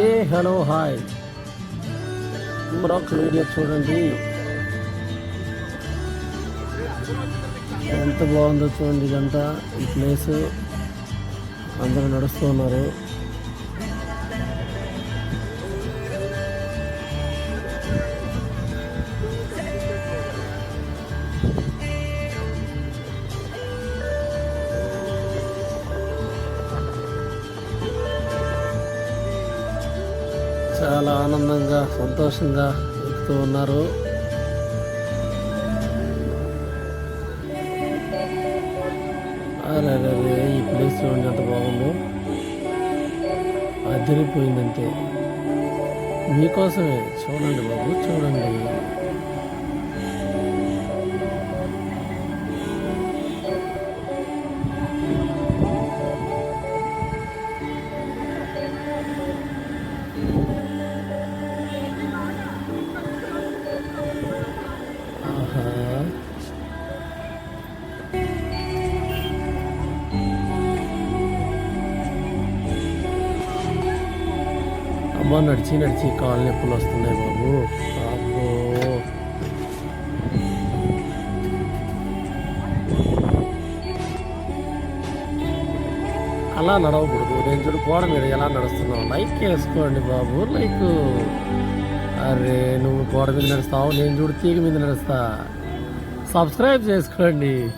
Hey hello hi. మరొక video చూడండి. ఎంత బాగుందో చూడండి ఇదంతా. ఈ ప్లేస్ అందరూ నడుస్తూ ఉన్నారు. చాలా ఆనందంగా సంతోషంగా ఎక్కుతూ ఉన్నారు. అరే ఈ ప్లేస్ చూడండి ఎంత బాగుందో. అదిరిపోయిందంటే మీకోసమే. చూడండి బాబు చూడండి. అమ్మ నడిచి నడిచి కాళ్ళు నొప్పులు వస్తున్నాయి బాబు. అబ్బో. అలా నడవకూడదు. నేను చూడు గోడ మీద ఎలా నడుస్తున్నావు? లైక్ వేసుకోండి బాబు లైక్. అరే నువ్వు గోడ మీద నడుస్తావు నేను చూడు తీగ మీద నడుస్తా. సబ్స్క్రైబ్ చేసుకోండి.